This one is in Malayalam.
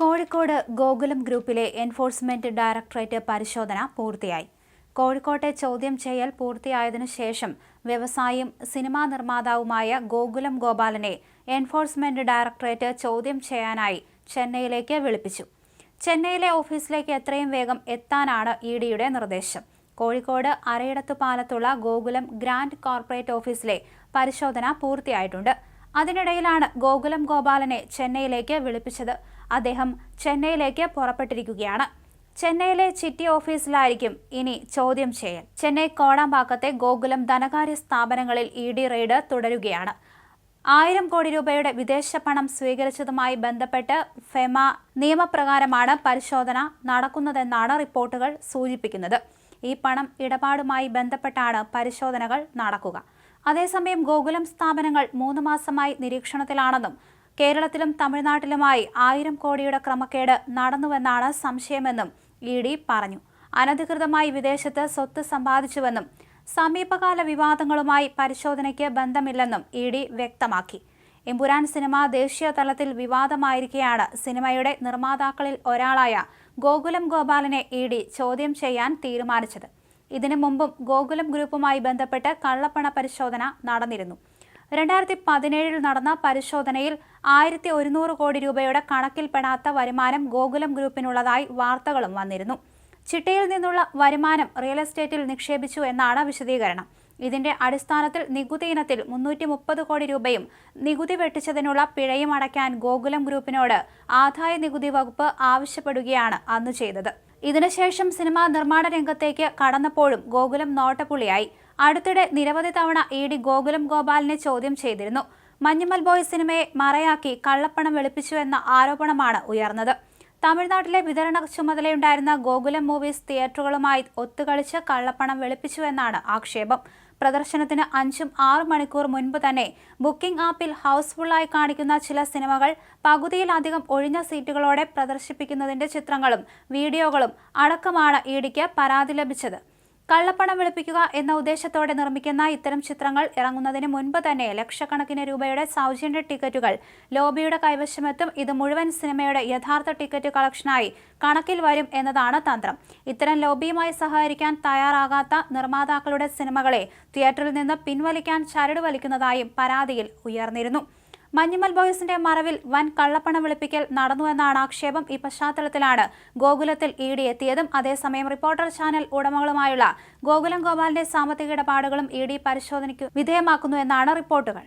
കോഴിക്കോട് ഗോകുലം ഗ്രൂപ്പിലെ എൻഫോഴ്സ്മെന്റ് ഡയറക്ടറേറ്റ് പരിശോധന പൂർത്തിയായി. കോഴിക്കോട്ടെ ചോദ്യം ചെയ്യൽ പൂർത്തിയായതിനു ശേഷം വ്യവസായിയും സിനിമാ നിർമ്മാതാവുമായ ഗോകുലം ഗോപാലനെ എൻഫോഴ്സ്മെന്റ് ഡയറക്ടറേറ്റ് ചോദ്യം ചെയ്യാനായി ചെന്നൈയിലേക്ക് വിളിപ്പിച്ചു. ചെന്നൈയിലെ ഓഫീസിലേക്ക് എത്രയും വേഗം എത്താനാണ് ഇ ഡിയുടെ നിർദ്ദേശം. കോഴിക്കോട് അരയിടത്തു പാലത്തുള്ള ഗോകുലം ഗ്രാൻഡ് കോർപ്പറേറ്റ് ഓഫീസിലെ പരിശോധന പൂർത്തിയായിട്ടുണ്ട്. അതിനിടയിലാണ് ഗോകുലം ഗോപാലനെ ചെന്നൈയിലേക്ക് വിളിപ്പിച്ചത്. അദ്ദേഹം ചെന്നൈയിലേക്ക് പുറപ്പെട്ടിരിക്കുകയാണ്. ചെന്നൈയിലെ ചിറ്റി ഓഫീസിലായിരിക്കും ഇനി ചോദ്യം ചെയ്യൽ. ചെന്നൈ കോടാമ്പാക്കത്തെ ഗോകുലം ധനകാര്യ സ്ഥാപനങ്ങളിൽ ഇ ഡി റെയ്ഡ് തുടരുകയാണ്. ആയിരം കോടി രൂപയുടെ വിദേശ പണം സ്വീകരിച്ചതുമായി ബന്ധപ്പെട്ട് ഫെമ നിയമപ്രകാരമാണ് പരിശോധന നടക്കുന്നതെന്നാണ് റിപ്പോർട്ടുകൾ സൂചിപ്പിക്കുന്നത്. ഈ പണം ഇടപാടുമായി ബന്ധപ്പെട്ടാണ് പരിശോധനകൾ നടക്കുക. അതേസമയം ഗോകുലം സ്ഥാപനങ്ങൾ മൂന്ന് മാസമായി നിരീക്ഷണത്തിലാണെന്നും കേരളത്തിലും തമിഴ്നാട്ടിലുമായി ആയിരം കോടിയുടെ ക്രമക്കേട് നടന്നുവെന്നാണ് സംശയമെന്നും ഇ ഡി പറഞ്ഞു. അനധികൃതമായി വിദേശത്ത് സ്വത്ത് സമ്പാദിച്ചുവെന്നും സമീപകാല വിവാദങ്ങളുമായി പരിശോധനയ്ക്ക് ബന്ധമില്ലെന്നും ഇ ഡി വ്യക്തമാക്കി. എമ്പുരാൻ സിനിമ ദേശീയ തലത്തിൽ വിവാദമായിരിക്കെയാണ് സിനിമയുടെ നിർമ്മാതാക്കളിൽ ഒരാളായ ഗോകുലം ഗോപാലനെ ഇ ഡി ചോദ്യം ചെയ്യാൻ തീരുമാനിച്ചത്. ഇതിനു മുമ്പും ഗോകുലം ഗ്രൂപ്പുമായി ബന്ധപ്പെട്ട് കള്ളപ്പണ പരിശോധന നടന്നിരുന്നു. രണ്ടായിരത്തി പതിനേഴിൽ നടന്ന പരിശോധനയിൽ ആയിരത്തി ഒരുന്നൂറ് കോടി രൂപയുടെ കണക്കിൽപ്പെടാത്ത വരുമാനം ഗോകുലം ഗ്രൂപ്പിനുള്ളതായി വാർത്തകളും വന്നിരുന്നു. ചിട്ടയിൽ നിന്നുള്ള വരുമാനം റിയൽ എസ്റ്റേറ്റിൽ നിക്ഷേപിച്ചു എന്നാണ് വിശദീകരണം. ഇതിന്റെ അടിസ്ഥാനത്തിൽ നികുതി ഇനത്തിൽ മുന്നൂറ്റി മുപ്പത് കോടി രൂപയും നികുതി വെട്ടിച്ചതിനുള്ള പിഴയും അടയ്ക്കാൻ ഗോകുലം ഗ്രൂപ്പിനോട് ആദായ നികുതി വകുപ്പ് ആവശ്യപ്പെടുകയാണ് അന്ന് ചെയ്തത്. ഇതിനുശേഷം സിനിമാ നിർമ്മാണ രംഗത്തേക്ക് കടന്നപ്പോഴും ഗോകുലം നോട്ടപ്പുള്ളിയായി. അടുത്തിടെ നിരവധി തവണ ഇ ഡി ഗോകുലം ഗോപാലിനെ ചോദ്യം ചെയ്തിരുന്നു. മഞ്ഞുമൽ ബോയ് സിനിമയെ മറയാക്കി കള്ളപ്പണം വെളുപ്പിച്ചു എന്ന ആരോപണമാണ് ഉയർന്നത്. തമിഴ്നാട്ടിലെ വിതരണ ചുമതലയുണ്ടായിരുന്ന ഗോകുലം മൂവീസ് തിയേറ്ററുകളുമായി ഒത്തുകളിച്ച് കള്ളപ്പണം വെളുപ്പിച്ചു എന്നാണ് ആക്ഷേപം. പ്രദർശനത്തിന് അഞ്ചും ആറു മണിക്കൂർ മുൻപ് തന്നെ ബുക്കിംഗ് ആപ്പിൽ ഹൗസ്ഫുള്ളായി കാണിക്കുന്ന ചില സിനിമകൾ പകുതിയിലധികം ഒഴിഞ്ഞ സീറ്റുകളോടെ പ്രദർശിപ്പിക്കുന്നതിന്റെ ചിത്രങ്ങളും വീഡിയോകളും അടക്കമാണ് ഇഡിക്ക് പരാതി ലഭിച്ചത്. കള്ളപ്പണം വെളുപ്പിക്കുക എന്ന ഉദ്ദേശത്തോടെ നിർമ്മിക്കുന്ന ഇത്തരം ചിത്രങ്ങൾ ഇറങ്ങുന്നതിന് മുൻപ് തന്നെ ലക്ഷക്കണക്കിന് രൂപയുടെ സൗജന്യ ടിക്കറ്റുകൾ ലോബിയുടെ കൈവശമെത്തും. ഇത് മുഴുവൻ സിനിമയുടെ യഥാർത്ഥ ടിക്കറ്റ് കളക്ഷനായി കണക്കിൽ വരും എന്നതാണ് തന്ത്രം. ഇത്തരം ലോബിയുമായി സഹകരിക്കാൻ തയ്യാറാകാത്ത നിർമ്മാതാക്കളുടെ സിനിമകളെ തിയേറ്ററിൽ നിന്ന് പിൻവലിക്കാൻ ചരട് വലിക്കുന്നതായും പരാതിയിൽ ഉയർന്നിരുന്നു. മഞ്ഞുമൽ ബോയ്സിന്റെ മറവിൽ വൻ കള്ളപ്പണ വെളുപ്പിക്കൽ നടന്നുവെന്നാണ് ആക്ഷേപം. ഈ പശ്ചാത്തലത്തിലാണ് ഗോകുലത്തിൽ ഇ ഡി എത്തിയതും. അതേസമയം റിപ്പോർട്ടർ ചാനൽ ഉടമകളുമായുള്ള ഗോകുലം ഗോപാലിന്റെ സാമ്പത്തിക ഇടപാടുകളും ഇ ഡി പരിശോധനയ്ക്ക് വിധേയമാക്കുന്നു എന്നാണ് റിപ്പോർട്ടുകൾ.